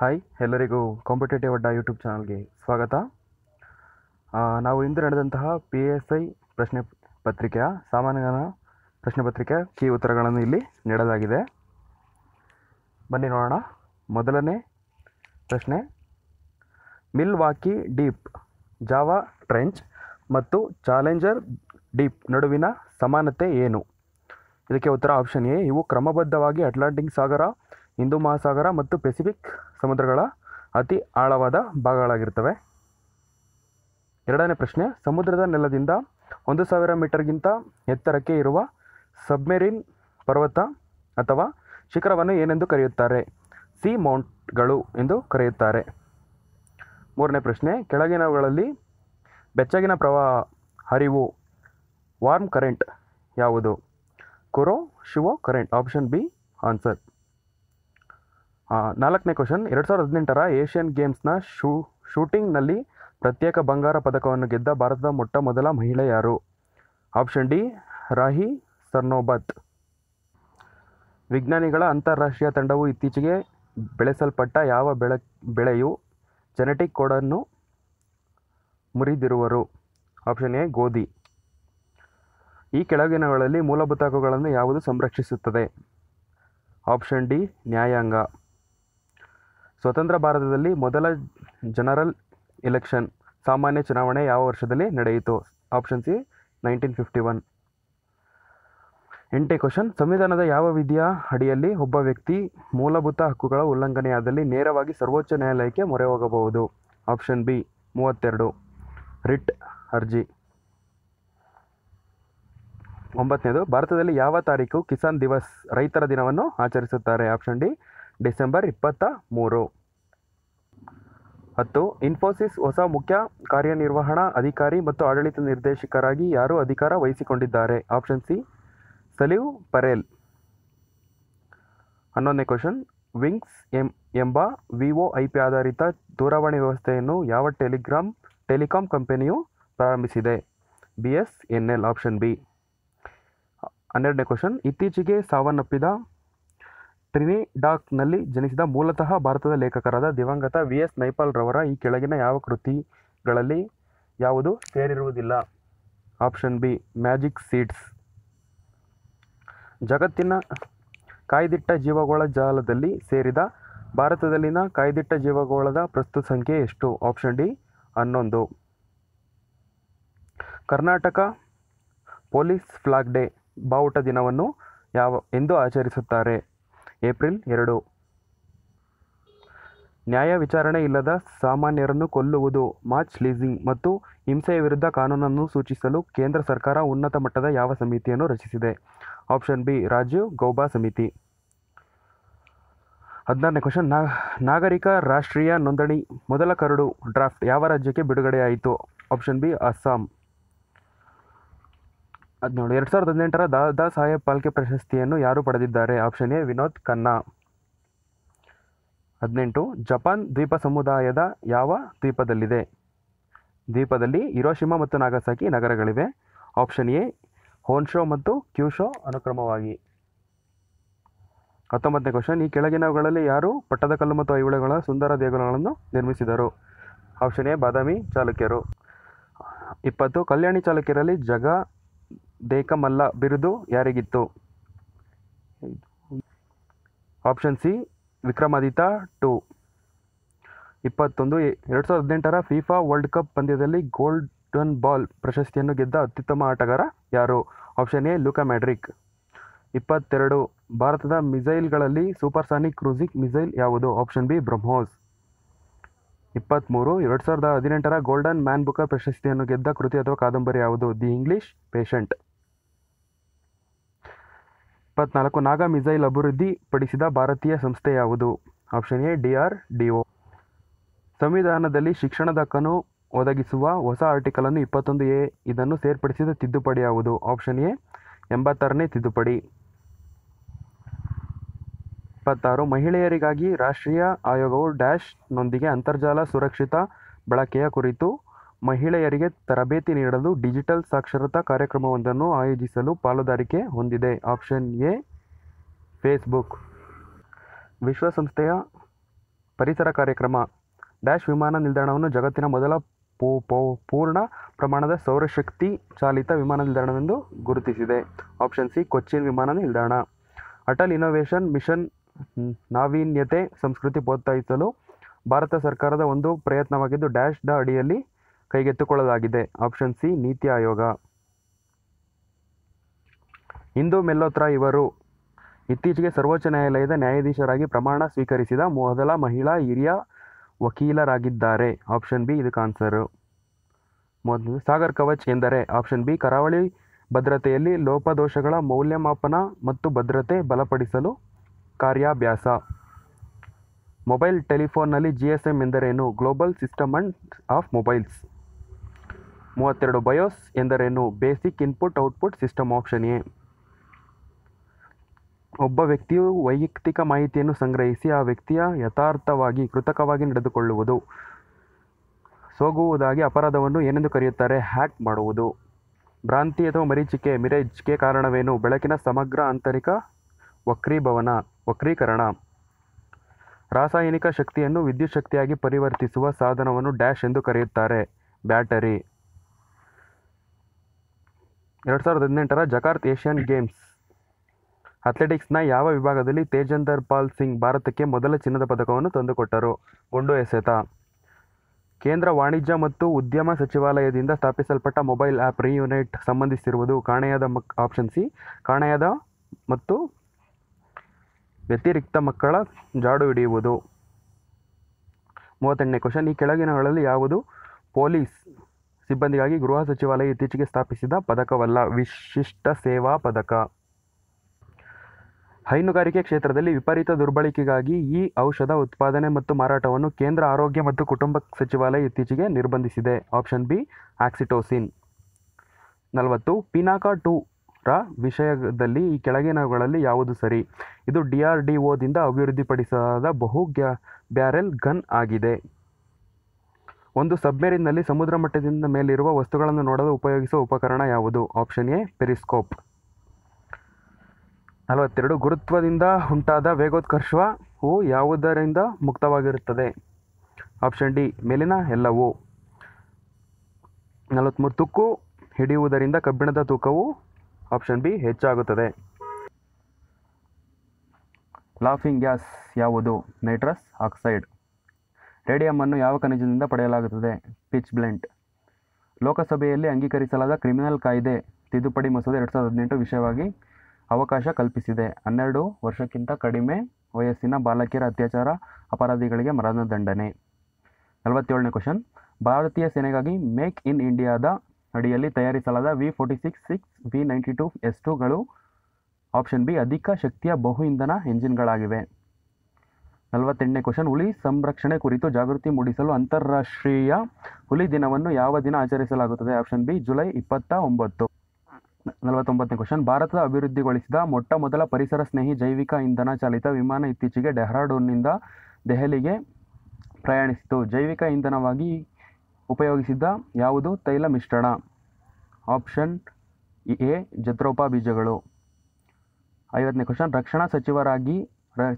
Hi ಎಲ್ಲರಿಗೂ competitive ಅಡ್ಡ YouTube ಚಾನಲ್ಗೆ ಸ್ವಾಗತ. ನಾವು ಇಂದು ನಡೆದಂತಹ ಪಿ ಎಸ್ ಐ ಪ್ರಶ್ನೆ ಪತ್ರಿಕೆಯ ಸಾಮಾನ್ಯ ಪ್ರಶ್ನೆ ಪತ್ರಿಕೆಯ ಕೀ ಉತ್ತರಗಳನ್ನು ಇಲ್ಲಿ ನೀಡಲಾಗಿದೆ. ಬನ್ನಿ ನೋಡೋಣ. ಮೊದಲನೇ ಪ್ರಶ್ನೆ. Milwaukee deep Java trench ಮತ್ತು ಚಾಲೆಂಜರ್ ಡೀಪ್ ನಡುವಿನ ಸಮಾನತೆ ಏನು? ಇದಕ್ಕೆ ಉತ್ತರ ಆಪ್ಷನ್ ಎ ಇವು ಕ್ರಮಬದ್ಧವಾಗಿ ಅಟ್ಲಾಂಟಿಕ್ ಸಾಗರ ಹಿಂದೂ ಮಹಾಸಾಗರ ಮತ್ತು ಪೆಸಿಫಿಕ್ ಸಮುದ್ರಗಳ ಅತಿ ಆಳವಾದ ಭಾಗಗಳಾಗಿರ್ತವೆ ಎರಡನೇ ಪ್ರಶ್ನೆ, ಸಮುದ್ರದ ನೆಲದಿಂದ ಒಂದು ಸಾವಿರ ಮೀಟರ್ಗಿಂತ ಎತ್ತರಕ್ಕೆ ಇರುವ ಸಬ್ಮೆರಿನ್ ಪರ್ವತ ಅಥವಾ ಶಿಖರವನ್ನು ಏನೆಂದು ಕರೆಯುತ್ತಾರೆ? ಸಿ ಮೌಂಟ್ಗಳು ಎಂದು ಕರೆಯುತ್ತಾರೆ. ಮೂರನೇ ಪ್ರಶ್ನೆ, ಕೆಳಗಿನವುಗಳಲ್ಲಿ ಬೆಚ್ಚಗಿನ ಪ್ರವಾಹ ಹರಿವು ವಾರ್ಮ್ ಕರೆಂಟ್ ಯಾವುದು? Kuroshio current, option B, answer. ನಾಲ್ಕನೇ ಕ್ವಶನ್ ಎರಡು ಸಾವಿರದ ಹದಿನೆಂಟರ ಏಷ್ಯನ್ ಗೇಮ್ಸ್ನ ಶೂ ಶೂಟಿಂಗ್ನಲ್ಲಿ ಪ್ರತ್ಯೇಕ ಬಂಗಾರ ಪದಕವನ್ನು ಗೆದ್ದ ಭಾರತದ ಮೊಟ್ಟ ಮೊದಲ ಮಹಿಳೆ ಯಾರು? Option D Rahi Sarnobat. ವಿಜ್ಞಾನಿಗಳ ಅಂತಾರಾಷ್ಟ್ರೀಯ ತಂಡವು ಇತ್ತೀಚೆಗೆ ಬೆಳೆಸಲ್ಪಟ್ಟ ಯಾವ ಬೆಳೆ, ಬೆಳೆಯು ಜೆನೆಟಿಕ್ ಕೋಡನ್ನು ಮುರಿದಿರುವರು? ಆಪ್ಷನ್ ಎ ಗೋಧಿ. ಈ ಕೆಳಗಿನಗಳಲ್ಲಿ ಮೂಲಭೂತ ಹಕ್ಕುಗಳನ್ನು ಯಾವುದು ಸಂರಕ್ಷಿಸುತ್ತದೆ? ಆಪ್ಷನ್ ಡಿ ನ್ಯಾಯಾಂಗ. ಸ್ವತಂತ್ರ ಭಾರತದಲ್ಲಿ ಮೊದಲ ಜನರಲ್ ಎಲೆಕ್ಷನ್ ಸಾಮಾನ್ಯ ಚುನಾವಣೆ ಯಾವ ವರ್ಷದಲ್ಲಿ ನಡೆಯಿತು? Option C, nineteen fifty one. ಎಂಟೇ question, ಸಂವಿಧಾನದ ಯಾವ ವಿಧಿಯ ಅಡಿಯಲ್ಲಿ ಒಬ್ಬ ವ್ಯಕ್ತಿ ಮೂಲಭೂತ ಹಕ್ಕುಗಳ ಉಲ್ಲಂಘನೆಯಾದಲ್ಲಿ ನೇರವಾಗಿ ಸರ್ವೋಚ್ಚ ನ್ಯಾಯಾಲಯಕ್ಕೆ ಮೊರೆ ಹೋಗಬಹುದು ಆಪ್ಷನ್ ಬಿ, ಮೂವತ್ತೆರಡು. ರಿಟ್ ಅರ್ಜಿ. ಒಂಬತ್ತನೇದು, ಭಾರತದಲ್ಲಿ ಯಾವ ತಾರೀಕು ಕಿಸಾನ್ ದಿವಸ್ ರೈತರ ದಿನವನ್ನು ಆಚರಿಸುತ್ತಾರೆ? ಆಪ್ಷನ್ ಡಿ ಡಿಸೆಂಬರ್ ಇಪ್ಪತ್ತ ಮೂರು. ಹತ್ತು, ಇನ್ಫೋಸಿಸ್ ಹೊಸ ಮುಖ್ಯ ಕಾರ್ಯನಿರ್ವಹಣಾ ಅಧಿಕಾರಿ ಮತ್ತು ಆಡಳಿತ ನಿರ್ದೇಶಕರಾಗಿ ಯಾರು ಅಧಿಕಾರ ವಹಿಸಿಕೊಂಡಿದ್ದಾರೆ? ಆಪ್ಷನ್ ಸಿ, ಸಲೀವ್ ಪರೇಲ್. ಹನ್ನೊಂದನೇ ಕ್ವಶನ್, ವಿಂಗ್ಸ್ ಎಂ, ಎಂಬ ವಿವೋ ಐ ಪಿ ಆಧಾರಿತ ದೂರವಾಣಿ ವ್ಯವಸ್ಥೆಯನ್ನು ಯಾವ ಟೆಲಿಗ್ರಾಮ್, ಟೆಲಿಕಾಂ ಕಂಪನಿಯು ಪ್ರಾರಂಭಿಸಿದೆ? B S N L, option B. ಹನ್ನೆರಡನೇ ಕ್ವಶನ್, ಇತ್ತೀಚೆಗೆ ಸಾವನ್ನಪ್ಪಿದ ಟ್ರಿನಿಡಾಕ್ನಲ್ಲಿ ಜನಿಸಿದ ಮೂಲತಃ ಭಾರತದ ಲೇಖಕರಾದ ದಿವಂಗತ ವಿ ಎಸ್ ನೈಪಾಲ್ ರವರ ಈ ಕೆಳಗಿನ ಯಾವ ಕೃತಿಗಳಲ್ಲಿ ಯಾವುದು ಸೇರಿರುವುದಿಲ್ಲ? Option B, magic seeds. ಜಗತ್ತಿನ ಕಾಯ್ದಿಟ್ಟ ಜೀವಗೋಳ ಜಾಲದಲ್ಲಿ ಸೇರಿದ ಭಾರತದಲ್ಲಿನ ಕಾಯ್ದಿಟ್ಟ ಜೀವಗೋಳದ ಪ್ರಸ್ತುತ ಸಂಖ್ಯೆ ಎಷ್ಟು? ಆಪ್ಷನ್ ಡಿ, ಹನ್ನೊಂದು. ಕರ್ನಾಟಕ ಪೊಲೀಸ್ ಫ್ಲಾಗ್ ಡೇ, ಬಾವುಟ ದಿನವನ್ನು ಯಾವ, ಎಂದು ಆಚರಿಸುತ್ತಾರೆ. ಏಪ್ರಿಲ್ ಎರಡು. ನ್ಯಾಯ ವಿಚಾರಣೆ ಇಲ್ಲದ ಸಾಮಾನ್ಯರನ್ನು ಕೊಲ್ಲುವುದು, ಮಾರ್ಚ್ ಲೀಸಿಂಗ್ ಮತ್ತು ಹಿಂಸೆಯ ವಿರುದ್ಧ ಕಾನೂನನ್ನು ಸೂಚಿಸಲು ಕೇಂದ್ರ ಸರ್ಕಾರ ಉನ್ನತ ಮಟ್ಟದ ಯಾವ ಸಮಿತಿಯನ್ನು ರಚಿಸಿದೆ? ಆಪ್ಷನ್ ಬಿ, ರಾಜೀವ್ ಗೌಬಾ ಸಮಿತಿ. ಹದಿನಾರನೇ ಕ್ವಶನ್ ನಾಗರಿಕ ರಾಷ್ಟ್ರೀಯ ನೋಂದಣಿ ಮೊದಲ ಕರಡು ಡ್ರಾಫ್ಟ್ ಯಾವ ರಾಜ್ಯಕ್ಕೆ ಬಿಡುಗಡೆಯಾಯಿತು? Option B, Assam. ಹದಿನೇಳು ಎರಡು ಸಾವಿರದ ಹದಿನೆಂಟರ ದಾದಾ ಸಾಹೇಬ್ ಪಾಲ್ಕೆ ಪ್ರಶಸ್ತಿಯನ್ನು ಯಾರು ಪಡೆದಿದ್ದಾರೆ? Option A, Vinod Khanna. ಹದಿನೆಂಟು, ಜಪಾನ್ ದ್ವೀಪ ಸಮುದಾಯದ ಯಾವ ದ್ವೀಪದಲ್ಲಿದೆ? ದ್ವೀಪದಲ್ಲಿ ಹಿರೋಶಿಮಾ ಮತ್ತು ನಾಗಸಾಕಿ ನಗರಗಳಿವೆ. ಆಪ್ಷನ್ ಎ, ಹೋನ್ಶೋ ಮತ್ತು ಕ್ಯೂಶೋ ಅನುಕ್ರಮವಾಗಿ. ಹತ್ತೊಂಬತ್ತನೇ ಕ್ವಶನ್, ಈ ಕೆಳಗಿನವುಗಳಲ್ಲಿ ಯಾರು ಪಟ್ಟದಕಲ್ಲು ಮತ್ತು ಐಹೊಳೆಗಳ ಸುಂದರ ದೇಗುಲಗಳನ್ನು ನಿರ್ಮಿಸಿದರು? ಆಪ್ಷನ್ ಎ, ಬಾದಾಮಿ ಚಾಲುಕ್ಯರು. ಇಪ್ಪತ್ತು, ಕಲ್ಯಾಣಿ ಚಾಲುಕ್ಯರಲ್ಲಿ ಜಗ ದೇಕಮಲ್ಲ ಬಿರುದು ಯಾರಿಗಿತ್ತು? ಆಪ್ಷನ್ ಸಿ ವಿಕ್ರಮಾದಿತ್ಯ ಟು ಇಪ್ಪತ್ತೊಂದು, ಎರಡು ಸಾವಿರದ ಹದಿನೆಂಟರ ಫಿಫಾ ವರ್ಲ್ಡ್ ಕಪ್ ಪಂದ್ಯದಲ್ಲಿ ಗೋಲ್ಡನ್ ಬಾಲ್ ಪ್ರಶಸ್ತಿಯನ್ನು ಗೆದ್ದ ಅತ್ಯುತ್ತಮ ಆಟಗಾರ ಯಾರು? ಆಪ್ಷನ್ ಎ ಲೂಕಾ ಮ್ಯಾಡ್ರಿಕ್ ಇಪ್ಪತ್ತೆರಡು, ಭಾರತದ ಮಿಸೈಲ್ಗಳಲ್ಲಿ ಸೂಪರ್ಸಾನಿಕ್ ಕ್ರೂಸಿಕ್ ಮಿಸೈಲ್ ಯಾವುದು? Option B BrahMos. ಇಪ್ಪತ್ತ್ಮೂರು ಎರಡು ಸಾವಿರದ ಹದಿನೆಂಟರ ಗೋಲ್ಡನ್ ಮ್ಯಾನ್ ಬುಕರ್ ಪ್ರಶಸ್ತಿಯನ್ನು ಗೆದ್ದ ಕೃತಿ ಅಥವಾ ಕಾದಂಬರಿ ಯಾವುದು? ದಿ ಇಂಗ್ಲಿಷ್ ಪೇಷಂಟ್ ಇಪ್ಪತ್ನಾಲ್ಕು, ನಾಗಾ ಮಿಸೈಲ್ ಅಭಿವೃದ್ಧಿಪಡಿಸಿದ ಭಾರತೀಯ ಸಂಸ್ಥೆ ಯಾವುದು? Option A, D R, D O. ಸಂವಿಧಾನದಲ್ಲಿ ಶಿಕ್ಷಣದ ಹಕ್ಕನ್ನು ಒದಗಿಸುವ ಹೊಸ ಆರ್ಟಿಕಲನ್ನು ಇಪ್ಪತ್ತೊಂದು ಎ, ಇದನ್ನು ಸೇರ್ಪಡಿಸಿದ ತಿದ್ದುಪಡಿ ಯಾವುದು? ಆಪ್ಷನ್ ಎ, ಎಂಬತ್ತಾರನೇ ತಿದ್ದುಪಡಿ. ಇಪ್ಪತ್ತಾರು, ಮಹಿಳೆಯರಿಗಾಗಿ ರಾಷ್ಟ್ರೀಯ ಆಯೋಗವು ಡ್ಯಾಶ್ನೊಂದಿಗೆ ಅಂತರ್ಜಾಲ ಸುರಕ್ಷಿತ ಬಳಕೆಯ ಕುರಿತು ಮಹಿಳೆಯರಿಗೆ ತರಬೇತಿ ನೀಡಲು ಡಿಜಿಟಲ್ ಸಾಕ್ಷರತಾ ಕಾರ್ಯಕ್ರಮವೊಂದನ್ನು ಆಯೋಜಿಸಲು ಪಾಲುದಾರಿಕೆ ಹೊಂದಿದೆ. Option A, Facebook. ವಿಶ್ವಸಂಸ್ಥೆಯ ಪರಿಸರ ಕಾರ್ಯಕ್ರಮ. ಡ್ಯಾಶ್ ವಿಮಾನ ನಿಲ್ದಾಣವನ್ನು ಜಗತ್ತಿನ ಮೊದಲ ಪೂ ಪೂರ್ಣ ಪ್ರಮಾಣದ ಸೌರಶಕ್ತಿ ಚಾಲಿತ ವಿಮಾನ ನಿಲ್ದಾಣವೆಂದು ಗುರುತಿಸಿದೆ. ಆಪ್ಷನ್ ಸಿ, ಕೊಚ್ಚಿನ್ ವಿಮಾನ ನಿಲ್ದಾಣ. ಅಟಲ್ ಇನೋವೇಷನ್ ಮಿಷನ್ ನಾವೀನ್ಯತೆ ಸಂಸ್ಕೃತಿ ಪ್ರೋತ್ಸಾಹಿಸಲು ಭಾರತ ಸರ್ಕಾರದ ಒಂದು ಪ್ರಯತ್ನವಾಗಿದ್ದು ಡ್ಯಾಶ್ ದ ಅಡಿಯಲ್ಲಿ ಕೈಗೆತ್ತಿಕೊಳ್ಳಲಾಗಿದೆ. Option C NITI Aayog. ಇಂದು ಮೆಲ್ಲೋತ್ರಾ ಇವರು ಇತ್ತೀಚೆಗೆ ಸರ್ವೋಚ್ಚ ನ್ಯಾಯಾಲಯದ ನ್ಯಾಯಾಧೀಶರಾಗಿ ಪ್ರಮಾಣ ಸ್ವೀಕರಿಸಿದ ಮೊದಲ ಮಹಿಳಾ ಹಿರಿಯ ವಕೀಲರಾಗಿದ್ದಾರೆ. ಆಪ್ಷನ್ ಬಿ ಇದಕ್ಕೆ ಆನ್ಸರು ಮೊದಲು ಸಾಗರ್ ಕವಚ್ ಎಂದರೆ ಆಪ್ಷನ್ ಬಿ ಕರಾವಳಿ ಭದ್ರತೆಯಲ್ಲಿ ಲೋಪದೋಷಗಳ ಮೌಲ್ಯಮಾಪನ ಮತ್ತು ಭದ್ರತೆ ಬಲಪಡಿಸಲು ಕಾರ್ಯಾಭ್ಯಾಸ. ಮೊಬೈಲ್ ಟೆಲಿಫೋನ್ನಲ್ಲಿ ಜಿ ಎಸ್ ಎಂ ಎಂದರೇನು? Global system and of mobiles ಮೂವತ್ತೆರಡು ಬಯೋಸ್ ಎಂದರೇನು? Basic input output system option A. ಒಬ್ಬ ವ್ಯಕ್ತಿಯು ವೈಯಕ್ತಿಕ ಮಾಹಿತಿಯನ್ನು ಸಂಗ್ರಹಿಸಿ ಆ ವ್ಯಕ್ತಿಯ ಯಥಾರ್ಥವಾಗಿ, ಕೃತಕವಾಗಿ ನಡೆದುಕೊಳ್ಳುವುದು. ಸೋಗುವುದಾಗಿ ಅಪರಾಧವನ್ನು ಏನೆಂದು ಕರೆಯುತ್ತಾರೆ? ಹ್ಯಾಕ್ ಮಾಡುವುದು. ಭ್ರಾಂತಿ ಅಥವಾ ಮರೀಚಿಕೆ ಮಿರೇಜ್ಗೆ ಕಾರಣವೇನು? ಬೆಳಕಿನ ಸಮಗ್ರ ಆಂತರಿಕ ವಕ್ರೀಭವನ, ವಕ್ರೀಕರಣ. ರಾಸಾಯನಿಕ ಶಕ್ತಿಯನ್ನು ವಿದ್ಯುತ್ ಶಕ್ತಿಯಾಗಿ ಪರಿವರ್ತಿಸುವ ಸಾಧನವನ್ನು ಡ್ಯಾಶ್ ಎಂದು ಕರೆಯುತ್ತಾರೆ. ಬ್ಯಾಟರಿ. ಎರಡು ಸಾವಿರದ ಹದಿನೆಂಟರ ಜಕಾರ್ತ್ ಏಷ್ಯನ್ ಗೇಮ್ಸ್ ಅಥ್ಲೆಟಿಕ್ಸ್ನ ಯಾವ ವಿಭಾಗದಲ್ಲಿ ತೇಜಂದರ್ ಪಾಲ್ ಸಿಂಗ್ ಭಾರತಕ್ಕೆ ಮೊದಲ ಚಿನ್ನದ ಪದಕವನ್ನು ತಂದುಕೊಟ್ಟರು? ಗುಂಡು ಎಸೆತ. ಕೇಂದ್ರ ವಾಣಿಜ್ಯ ಮತ್ತು ಉದ್ಯಮ ಸಚಿವಾಲಯದಿಂದ ಸ್ಥಾಪಿಸಲ್ಪಟ್ಟ ಮೊಬೈಲ್ ಆ್ಯಪ್ ರಿಯುನೈಟ್ ಸಂಬಂಧಿಸಿರುವುದು ಕಾಣೆಯಾದ ಮಕ್, ಆಪ್ಷನ್ ಸಿ, ಕಾಣೆಯಾದ ಮತ್ತು ವ್ಯತಿರಿಕ್ತ ಮಕ್ಕಳ ಜಾಡು ಹಿಡಿಯುವುದು. ಮೂವತ್ತೆಂಟನೇ ಕ್ವಶನ್, ಈ ಕೆಳಗಿನಗಳಲ್ಲಿ ಯಾವುದು? ಪೊಲೀಸ್ ಸಿಬ್ಬಂದಿಗಾಗಿ ಗೃಹ ಸಚಿವಾಲಯ ಇತ್ತೀಚೆಗೆ ಸ್ಥಾಪಿಸಿದ ಪದಕವಲ್ಲ, ವಿಶಿಷ್ಟ ಸೇವಾ ಪದಕ. ಹೈನುಗಾರಿಕೆ ಕ್ಷೇತ್ರದಲ್ಲಿ ವಿಪರೀತ ದುರ್ಬಳಕೆಗಾಗಿ ಈ ಔಷಧ ಉತ್ಪಾದನೆ ಮತ್ತು ಮಾರಾಟವನ್ನು ಕೇಂದ್ರ ಆರೋಗ್ಯ ಮತ್ತು ಕುಟುಂಬ ಸಚಿವಾಲಯ ಇತ್ತೀಚೆಗೆ ನಿರ್ಬಂಧಿಸಿದೆ. Option B, oxytocin. ನಲವತ್ತು, ಪಿನಾಕಾ ಟು ರ ವಿಷಯದಲ್ಲಿ ಈ ಕೆಳಗಿನವುಗಳಲ್ಲಿ ಯಾವುದು ಸರಿ? ಇದು ಡಿ ಆರ್ ಡಿ ಒದಿಂದ ಅಭಿವೃದ್ಧಿಪಡಿಸಲಾದ ಬಹು ಗ್ಯಾ, ಬ್ಯಾರೆಲ್ ಗನ್ ಆಗಿದೆ. ಒಂದು ಸಬ್ಮೆರಿನ್ನಲ್ಲಿ ಸಮುದ್ರ ಮಟ್ಟದಿಂದ ಮೇಲಿರುವ ವಸ್ತುಗಳನ್ನು ನೋಡಲು ಉಪಯೋಗಿಸುವ ಉಪಕರಣ ಯಾವುದು? Option A, periscope. ನಲವತ್ತೆರಡು, ಗುರುತ್ವದಿಂದ ಉಂಟಾದ ವೇಗೋತ್ಕರ್ಷವು ಯಾವುದರಿಂದ ಮುಕ್ತವಾಗಿರುತ್ತದೆ? ಆಪ್ಷನ್ ಡಿ, ಮೇಲಿನ ಎಲ್ಲವೂ. ನಲವತ್ತ್ಮೂರು ತುಕ್ಕು ಹಿಡಿಯುವುದರಿಂದ ಕಬ್ಬಿಣದ ತೂಕವು ಆಪ್ಷನ್ ಬಿ, ಹೆಚ್ಚಾಗುತ್ತದೆ. ಲಾಫಿಂಗ್ ಗ್ಯಾಸ್ ಯಾವುದು? Nitrous, oxide. ರೇಡಿಯಂ ಯಾವ ಖನಿಜದಿಂದ ಪಡೆಯಲಾಗುತ್ತದೆ? Pitchblende. ಲೋಕಸಭೆಯಲ್ಲಿ ಅಂಗೀಕರಿಸಲಾದ ಕ್ರಿಮಿನಲ್ ಕಾಯ್ದೆ ತಿದ್ದುಪಡಿ ಮಸೂದೆ ಎರಡು ಸಾವಿರದ ಹದಿನೆಂಟು ವಿಷಯವಾಗಿ ಅವಕಾಶ ಕಲ್ಪಿಸಿದೆ. ಹನ್ನೆರಡು ವರ್ಷಕ್ಕಿಂತ ಕಡಿಮೆ ವಯಸ್ಸಿನ ಬಾಲಕಿಯರ ಅತ್ಯಾಚಾರ, ಅಪರಾಧಿಗಳಿಗೆ ಮರಣದಂಡನೆ ನಲವತ್ತೇಳನೇ ಕ್ವಶನ್ ಭಾರತೀಯ ಸೇನೆಗಾಗಿ ಮೇಕ್ ಇನ್ ಇಂಡಿಯಾದ ಅಡಿಯಲ್ಲಿ ತಯಾರಿಸಲಾದ V forty six six V ninety two S ಟುಗಳು option B, ಅಧಿಕ ಶಕ್ತಿಯ ಬಹು ಇಂಧನ ಎಂಜಿನ್ಗಳಾಗಿವೆ. ನಲವತ್ತೆಂಟನೇ ಕ್ವಶನ್ ಹುಲಿ ಸಂರಕ್ಷಣೆ ಕುರಿತು ಜಾಗೃತಿ ಮೂಡಿಸಲು ಅಂತಾರಾಷ್ಟ್ರೀಯ ಹುಲಿ ದಿನವನ್ನು ಯಾವ ದಿನ ಆಚರಿಸಲಾಗುತ್ತದೆ? ಆಪ್ಷನ್ ಬಿ ಜುಲೈ ಇಪ್ಪತ್ತ ಒಂಬತ್ತು. ನಲವತ್ತೊಂಬತ್ತನೇ ಕ್ವಶನ್ ಭಾರತದ ಅಭಿವೃದ್ಧಿಗೊಳಿಸಿದ ಮೊಟ್ಟ ಮೊದಲ ಪರಿಸರ ಸ್ನೇಹಿ ಜೈವಿಕ ಇಂಧನ ಚಾಲಿತ ವಿಮಾನ ಇತ್ತೀಚೆಗೆ ಡೆಹ್ರಾಡೂನ್ನಿಂದ ದೆಹಲಿಗೆ ಪ್ರಯಾಣಿಸಿತು. ಜೈವಿಕ ಇಂಧನವಾಗಿ ಉಪಯೋಗಿಸಿದ ಯಾವುದು? ತೈಲ ಮಿಶ್ರಣ. ಆಪ್ಷನ್ ಎ, ಜತ್ರೋಪಾ ಬೀಜಗಳು. ಐವತ್ತನೇ ಕ್ವಶನ್ ರಕ್ಷಣಾ ಸಚಿವರಾಗಿ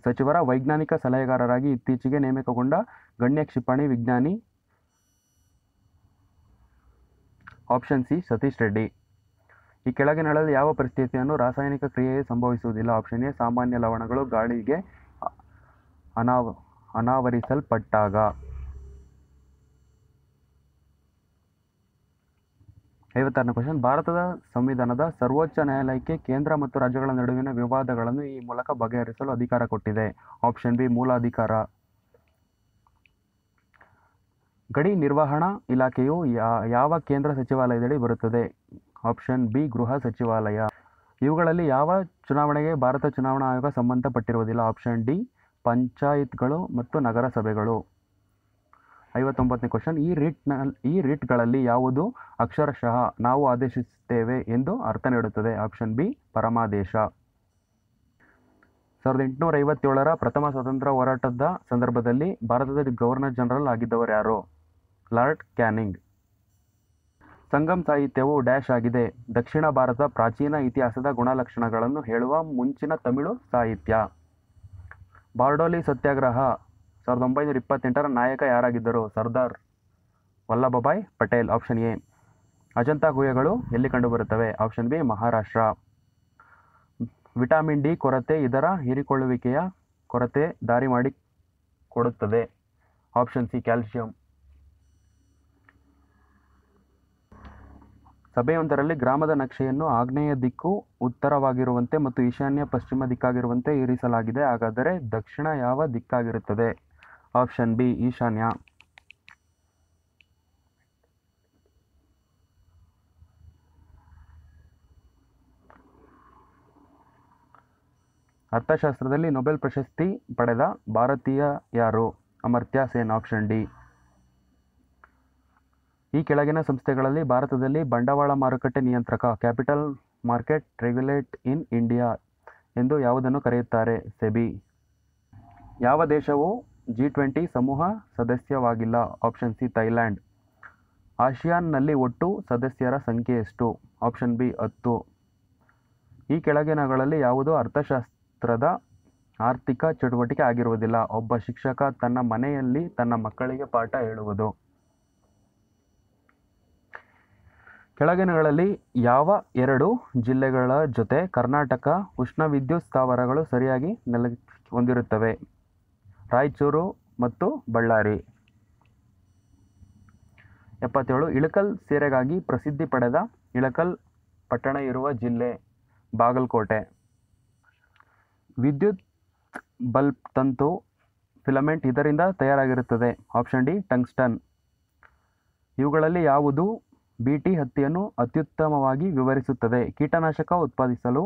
ಸಚಿವರ ವೈಜ್ಞಾನಿಕ ಸಲಹೆಗಾರರಾಗಿ ಇತ್ತೀಚೆಗೆ ನೇಮಕಗೊಂಡ ಗಣ್ಯ ಕ್ಷಿಪಣಿ ವಿಜ್ಞಾನಿ ಆಪ್ಷನ್ ಸಿ ಸತೀಶ್ ರೆಡ್ಡಿ. ಈ ಕೆಳಗಿನಗಳಲ್ಲಿ ಯಾವ ಪರಿಸ್ಥಿತಿಯನ್ನು ರಾಸಾಯನಿಕ ಕ್ರಿಯೆ ಸಂಭವಿಸುವುದಿಲ್ಲ? ಆಪ್ಷನ್ ಎ, ಸಾಮಾನ್ಯ ಲವಣಗಳು ಗಾಳಿಗೆ ಅನಾವ, ಅನಾವರಿಸಲ್ಪಟ್ಟಾಗ. ಐವತ್ತಾರನೇ ಕ್ವಶನ್. ಭಾರತದ ಸಂವಿಧಾನದ ಸರ್ವೋಚ್ಚ ನ್ಯಾಯಾಲಯಕ್ಕೆ ಕೇಂದ್ರ ಮತ್ತು ರಾಜ್ಯಗಳ ನಡುವಿನ ವಿವಾದಗಳನ್ನು ಈ ಮೂಲಕ ಬಗೆಹರಿಸಲು ಅಧಿಕಾರ ಕೊಟ್ಟಿದೆ. ಆಪ್ಷನ್ ಬಿ ಮೂಲ ಅಧಿಕಾರ ಗಡಿ ನಿರ್ವಹಣಾ ಇಲಾಖೆಯು ಯಾವ ಕೇಂದ್ರ ಸಚಿವಾಲಯದಲ್ಲಿ ಬರುತ್ತದೆ? ಆಪ್ಷನ್ ಬಿ, ಗೃಹ ಸಚಿವಾಲಯ. ಇವುಗಳಲ್ಲಿ ಯಾವ ಚುನಾವಣೆಗೆ ಭಾರತ ಚುನಾವಣಾ ಆಯೋಗ ಸಂಬಂಧಪಟ್ಟಿರುವುದಿಲ್ಲ? ಆಪ್ಷನ್ ಡಿ, ಪಂಚಾಯತ್ಗಳು ಮತ್ತು ನಗರಸಭೆಗಳು. ಐವತ್ತೊಂಬತ್ತನೇ ಕ್ವಶನ್ ಈ ರಿಟ್ನ ಈ ರಿಟ್ಗಳಲ್ಲಿ ಯಾವುದು ಅಕ್ಷರಶಃ ನಾವು ಆದೇಶಿಸುತ್ತೇವೆ ಎಂದು ಅರ್ಥ ನೀಡುತ್ತದೆ? ಆಪ್ಷನ್ ಬಿ ಪರಮಾದೇಶ. ಸಾವಿರದ ಎಂಟುನೂರ ಐವತ್ತೇಳರ ಪ್ರಥಮ ಸ್ವಾತಂತ್ರ್ಯ ಹೋರಾಟದ ಸಂದರ್ಭದಲ್ಲಿ ಭಾರತದ ಗವರ್ನರ್ ಜನರಲ್ ಆಗಿದ್ದವರು ಯಾರು? Lord canning. ಸಂಗಮ್ ಸಾಹಿತ್ಯವು ಡ್ಯಾಶ್ ಆಗಿದೆ. ದಕ್ಷಿಣ ಭಾರತ ಪ್ರಾಚೀನ ಇತಿಹಾಸದ ಗುಣಲಕ್ಷಣಗಳನ್ನು ಹೇಳುವ ಮುಂಚಿನ ತಮಿಳು ಸಾಹಿತ್ಯ. ಬಾರ್ಡೋಲಿ ಸತ್ಯಾಗ್ರಹ. ಸಾವಿರದ ಒಂಬೈನೂರ ಇಪ್ಪತ್ತೆಂಟರ ನಾಯಕ ಯಾರಾಗಿದ್ದರು? Sardar Vallabhbhai Patel, option A. Ajanta ಗುಹೆಗಳು ಎಲ್ಲಿ ಕಂಡುಬರುತ್ತವೆ? Option B, Maharashtra. Vitamin D ಕೊರತೆ ಇದರ ಹೀರಿಕೊಳ್ಳುವಿಕೆಯ ಕೊರತೆ ದಾರಿ ಮಾಡಿ ಕೊಡುತ್ತದೆ. ಆಪ್ಷನ್ ಸಿ ಕ್ಯಾಲ್ಸಿಯಂ ಸಭೆಯೊಂದರಲ್ಲಿ ಗ್ರಾಮದ ನಕ್ಷೆಯನ್ನು ಆಗ್ನೇಯ ದಿಕ್ಕು ಉತ್ತರವಾಗಿರುವಂತೆ ಮತ್ತು ಈಶಾನ್ಯ ಪಶ್ಚಿಮ ದಿಕ್ಕಾಗಿರುವಂತೆ ಇರಿಸಲಾಗಿದೆ. ಹಾಗಾದರೆ ದಕ್ಷಿಣ ಯಾವ ದಿಕ್ಕಾಗಿರುತ್ತದೆ? ಆಪ್ಷನ್ ಬಿ ಈಶಾನ್ಯ ಅರ್ಥಶಾಸ್ತ್ರದಲ್ಲಿ ನೊಬೆಲ್ ಪ್ರಶಸ್ತಿ ಪಡೆದ ಭಾರತೀಯ ಯಾರು? ಅಮರ್ತ್ಯ ಸೇನ್ ಆಪ್ಷನ್ ಡಿ ಈ ಕೆಳಗಿನ ಸಂಸ್ಥೆಗಳಲ್ಲಿ ಭಾರತದಲ್ಲಿ ಬಂಡವಾಳ ಮಾರುಕಟ್ಟೆ ನಿಯಂತ್ರಕ capital market regulate in India ಎಂದು ಯಾವುದನ್ನು ಕರೆಯುತ್ತಾರೆ? ಸೆಬಿ. ಯಾವ ದೇಶವು ಜಿ ಟ್ವೆಂಟಿ ಸಮೂಹ ಸದಸ್ಯವಾಗಿಲ್ಲ. ಆಪ್ಷನ್ ಸಿ ಥೈಲ್ಯಾಂಡ್ ಆಸಿಯಾನ್ನಲ್ಲಿ ಒಟ್ಟು ಸದಸ್ಯರ ಸಂಖ್ಯೆ ಎಷ್ಟು? ಆಪ್ಷನ್ ಬಿ ಹತ್ತು. ಈ ಕೆಳಗಿನಗಳಲ್ಲಿ ಯಾವುದು ಅರ್ಥಶಾಸ್ತ್ರದ ಆರ್ಥಿಕ ಚಟುವಟಿಕೆ ಆಗಿರುವುದಿಲ್ಲ. ಒಬ್ಬ ಶಿಕ್ಷಕ ತನ್ನ ಮನೆಯಲ್ಲಿ ತನ್ನ ಮಕ್ಕಳಿಗೆ ಪಾಠ ಹೇಳುವುದು. ಕೆಳಗಿನಗಳಲ್ಲಿ ಯಾವ ಎರಡು ಜಿಲ್ಲೆಗಳ ಜೊತೆ ಕರ್ನಾಟಕ ಉಷ್ಣ ವಿದ್ಯುತ್ ಸ್ಥಾವರಗಳು ಸರಿಯಾಗಿ ನೆಲೆ ಹೊಂದಿರುತ್ತವೆ? ರಾಯಚೂರು ಮತ್ತು ಬಳ್ಳಾರಿ. ಎಪ್ಪತ್ತೇಳು, ಇಳಕಲ್ ಸೀರೆಗಾಗಿ ಪ್ರಸಿದ್ಧಿ ಪಡೆದ ಇಳಕಲ್ ಪಟ್ಟಣ ಇರುವ ಜಿಲ್ಲೆ ಬಾಗಲಕೋಟೆ. ವಿದ್ಯುತ್ ಬಲ್ಬ್ ತಂತು, ಫಿಲಮೆಂಟ್ ಇದರಿಂದ ತಯಾರಾಗಿರುತ್ತದೆ. Option D, tungsten. ಇವುಗಳಲ್ಲಿ ಯಾವುದು? ಬಿ ಟಿ ಹತ್ತಿಯನ್ನು ಅತ್ಯುತ್ತಮವಾಗಿ ವಿವರಿಸುತ್ತದೆ. ಕೀಟನಾಶಕ ಉತ್ಪಾದಿಸಲು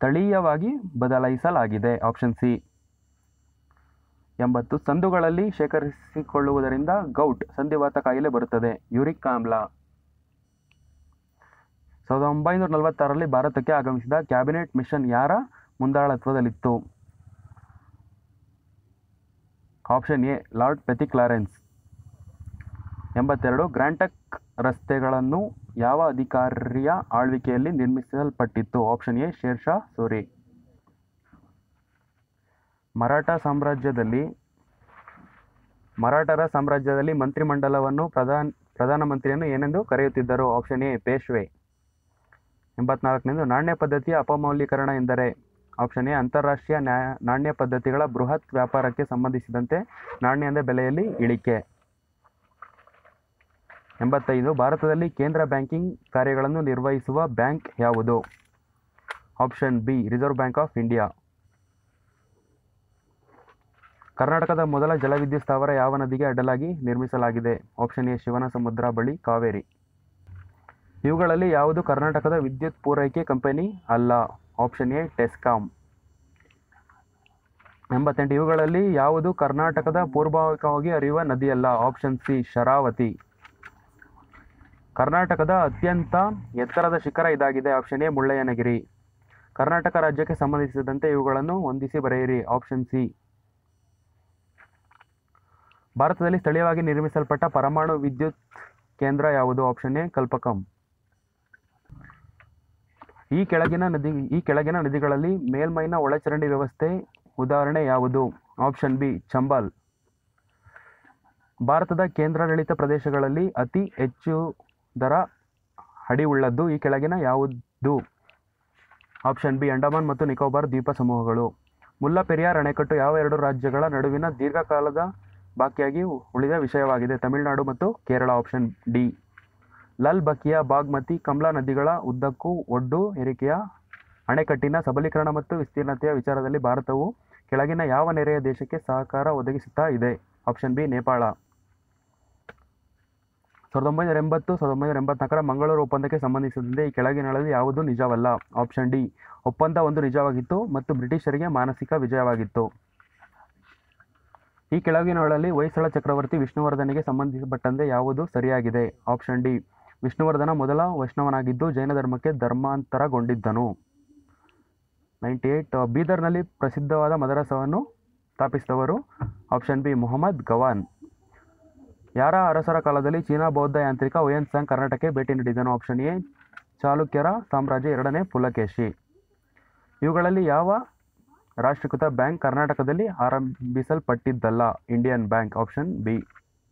ತಳೀಯವಾಗಿ ಬದಲಾಯಿಸಲಾಗಿದೆ. ಆಪ್ಷನ್ ಸಿ ಎಂಬತ್ತು ಸಂದುಗಳಲ್ಲಿ ಶೇಖರಿಸಿಕೊಳ್ಳುವುದರಿಂದ ಗೌಟ್ ಸಂಧಿವಾತ ಕಾಯಿಲೆ ಬರುತ್ತದೆ. ಯುರಿಕ್ ಆಮ್ಲ. ಸಾವಿರದ ಒಂಬೈನೂರ ನಲವತ್ತಾರರಲ್ಲಿ ಭಾರತಕ್ಕೆ ಆಗಮಿಸಿದ ಕ್ಯಾಬಿನೆಟ್ ಮಿಷನ್ ಯಾರ? ಮುಂದಾಳತ್ವದಲ್ಲಿತ್ತು. Option A, lord Pethick Clarence ಎಂಬತ್ತೆರಡು, ಗ್ರ್ಯಾಂಟಕ್ ರಸ್ತೆಗಳನ್ನು ಯಾವ ಅಧಿಕಾರಿಯ ಆಳ್ವಿಕೆಯಲ್ಲಿ ನಿರ್ಮಿಸಲ್ಪಟ್ಟಿತ್ತು? Option A, Sher Shah Suri. Maratha ಸಾಮ್ರಾಜ್ಯದಲ್ಲಿ, ಮರಾಠರ ಸಾಮ್ರಾಜ್ಯದಲ್ಲಿ ಮಂತ್ರಿಮಂಡಲವನ್ನು ಪ್ರಧಾನ ಪ್ರಧಾನಮಂತ್ರಿಯನ್ನು ಏನೆಂದು ಕರೆಯುತ್ತಿದ್ದರು? ಆಪ್ಷನ್ ಎ ಪೇಶ್ವೆ. ಎಂಬತ್ನಾಲ್ಕನೇದು, ನಾಣ್ಯ ಪದ್ಧತಿಯ ಅಪಮೌಲ್ಯೀಕರಣ ಎಂದರೆ? ಆಪ್ಷನ್ ಎ ಅಂತಾರಾಷ್ಟ್ರೀಯ ನಾಣ್ಯ ಪದ್ಧತಿಗಳ ಬೃಹತ್ ವ್ಯಾಪಾರಕ್ಕೆ ಸಂಬಂಧಿಸಿದಂತೆ ನಾಣ್ಯದ ಬೆಲೆಯಲ್ಲಿ ಇಳಿಕೆ. ಎಂಬತ್ತೈದು, ಭಾರತದಲ್ಲಿ ಕೇಂದ್ರ ಬ್ಯಾಂಕಿಂಗ್ ಕಾರ್ಯಗಳನ್ನು ನಿರ್ವಹಿಸುವ ಬ್ಯಾಂಕ್ ಯಾವುದು? Option B reserve bank of India. ಕರ್ನಾಟಕದ ಮೊದಲ ಜಲವಿದ್ಯುತ್ ಸ್ಥಾವರ ಯಾವ ನದಿಗೆ ಅಡ್ಡಲಾಗಿ ನಿರ್ಮಿಸಲಾಗಿದೆ? ಆಪ್ಷನ್ ಎ, ಶಿವನ ಸಮುದ್ರ, ಬಳಿ ಕಾವೇರಿ. ಇವುಗಳಲ್ಲಿ ಯಾವುದು ಕರ್ನಾಟಕದ ವಿದ್ಯುತ್ ಪೂರೈಕೆ ಕಂಪನಿ ಅಲ್ಲ? Option A, TESCOM. ಎಂಬತ್ತೆಂಟು, ಇವುಗಳಲ್ಲಿ ಯಾವುದು ಕರ್ನಾಟಕದ ಪೂರ್ವಭಾವಿಕವಾಗಿ ಹರಿಯುವ ನದಿಯಲ್ಲ? Option C, Sharavati. ಕರ್ನಾಟಕದ ಅತ್ಯಂತ ಎತ್ತರದ ಶಿಖರ ಇದಾಗಿದೆ. Option A, Mullayanagiri. ಕರ್ನಾಟಕ ರಾಜ್ಯಕ್ಕೆ ಸಂಬಂಧಿಸಿದಂತೆ ಇವುಗಳನ್ನು ಹೊಂದಿಸಿ ಬರೆಯಿರಿ. ಆಪ್ಷನ್ ಸಿ ಭಾರತದಲ್ಲಿ ಸ್ಥಳೀಯವಾಗಿ ನಿರ್ಮಿಸಲ್ಪಟ್ಟ ಪರಮಾಣು ವಿದ್ಯುತ್ ಕೇಂದ್ರ ಯಾವುದು? Option A Kalpakkam. ಈ ಕೆಳಗಿನ ನದಿ, ಈ ಕೆಳಗಿನ ನದಿಗಳಲ್ಲಿ ಮೇಲ್ಮೈನ ಒಳಚರಂಡಿ ವ್ಯವಸ್ಥೆ, ಉದಾಹರಣೆ ಯಾವುದು? Option B Chambal. ಭಾರತದ ಕೇಂದ್ರಾಡಳಿತ ಪ್ರದೇಶಗಳಲ್ಲಿ ಅತಿ ಹೆಚ್ಚು ದರ ಅಡಿವುಳ್ಳದ್ದು ಈ ಕೆಳಗಿನ ಯಾವುದು? ಆಪ್ಷನ್ ಬಿ ಅಂಡಮಾನ್ ಮತ್ತು ನಿಕೋಬಾರ್ ದ್ವೀಪ ಸಮೂಹಗಳು ಮುಲ್ಲಾ, ಪೆರಿಯಾರ್, ಅಣೆಕಟ್ಟು ಯಾವ ಎರಡು ರಾಜ್ಯಗಳ ನಡುವಿನ ದೀರ್ಘಕಾಲದ ಬಾಕಿಯಾಗಿ ಉಳಿದ ವಿಷಯವಾಗಿದೆ. ತಮಿಳುನಾಡು ಮತ್ತು ಕೇರಳ ಆಪ್ಷನ್ ಡಿ. ಲಲ್ ಬಕಿಯಾ, ಬಾಗ್ಮತಿ, ಕಮ್ಲಾ ನದಿಗಳ ಉದ್ದಕ್ಕೂ ಒಡ್ಡು ಏರಿಕೆಯ ಅಣೆಕಟ್ಟಿನ ಸಬಲೀಕರಣ ಮತ್ತು ವಿಸ್ತೀರ್ಣತೆಯ ವಿಚಾರದಲ್ಲಿ ಭಾರತವು ಕೆಳಗಿನ ಯಾವ ನೆರೆಯ ದೇಶಕ್ಕೆ ಸಹಕಾರ ಒದಗಿಸುತ್ತಾ ಇದೆ? Option B, Nepal. ಸಾವಿರದ ಒಂಬೈನೂರ ಎಂಬತ್ತು, ಸಾವಿರದ ಒಂಬೈನೂರ ಎಂಬತ್ನಾಲ್ಕರ ಮಂಗಳೂರು ಒಪ್ಪಂದಕ್ಕೆ ಸಂಬಂಧಿಸಿದಂತೆ ಈ ಕೆಳಗಿನಲ್ಲಿ ಯಾವುದು ನಿಜವಲ್ಲ. ಆಪ್ಷನ್ ಡಿ, ಒಪ್ಪಂದ ಒಂದು ನಿಜವಾಗಿತ್ತು ಮತ್ತು ಬ್ರಿಟಿಷರಿಗೆ ಮಾನಸಿಕ ವಿಜಯವಾಗಿತ್ತು. ಈ ಕೆಳಗಿನವುಗಳಲ್ಲಿ ಹೊಯ್ಸಳ ಚಕ್ರವರ್ತಿ ವಿಷ್ಣುವರ್ಧನಿಗೆ ಸಂಬಂಧಪಟ್ಟಂತೆ ಯಾವುದು ಸರಿಯಾಗಿದೆ? Option D. ವಿಷ್ಣುವರ್ಧನ ಮೊದಲ ವೈಷ್ಣವನಾಗಿದ್ದು ಜೈನ ಧರ್ಮಕ್ಕೆ ಧರ್ಮಾಂತರಗೊಂಡಿದ್ದನು. ನೈಂಟಿ ಏಯ್ಟ್ ಬೀದರ್ನಲ್ಲಿ ಪ್ರಸಿದ್ಧವಾದ ಮದರಸವನ್ನು ಸ್ಥಾಪಿಸಿದವರು ಆಪ್ಷನ್ ಬಿ. ಮೊಹಮ್ಮದ್ ಗವಾನ್. ಯಾರ ಅರಸರ ಕಾಲದಲ್ಲಿ ಚೀನಾ ಬೌದ್ಧ ಯಾಂತ್ರಿಕ ವಯನ್ ಸಾಂಗ್ ಕರ್ನಾಟಕಕ್ಕೆ ಭೇಟಿ ನೀಡಿದನು ಆಪ್ಷನ್ ಎ. ಚಾಲುಕ್ಯರ ಸಾಮ್ರಾಜ್ಯ. ಎರಡನೇ ಪುಲಕೇಶಿ. ಇವುಗಳಲ್ಲಿ ಯಾವ ರಾಷ್ಟ್ರೀಕೃತ ಬ್ಯಾಂಕ್ ಕರ್ನಾಟಕದಲ್ಲಿ ಆರಂಭಿಸಲ್ಪಟ್ಟಿದ್ದಲ್ಲ. Indian bank option B.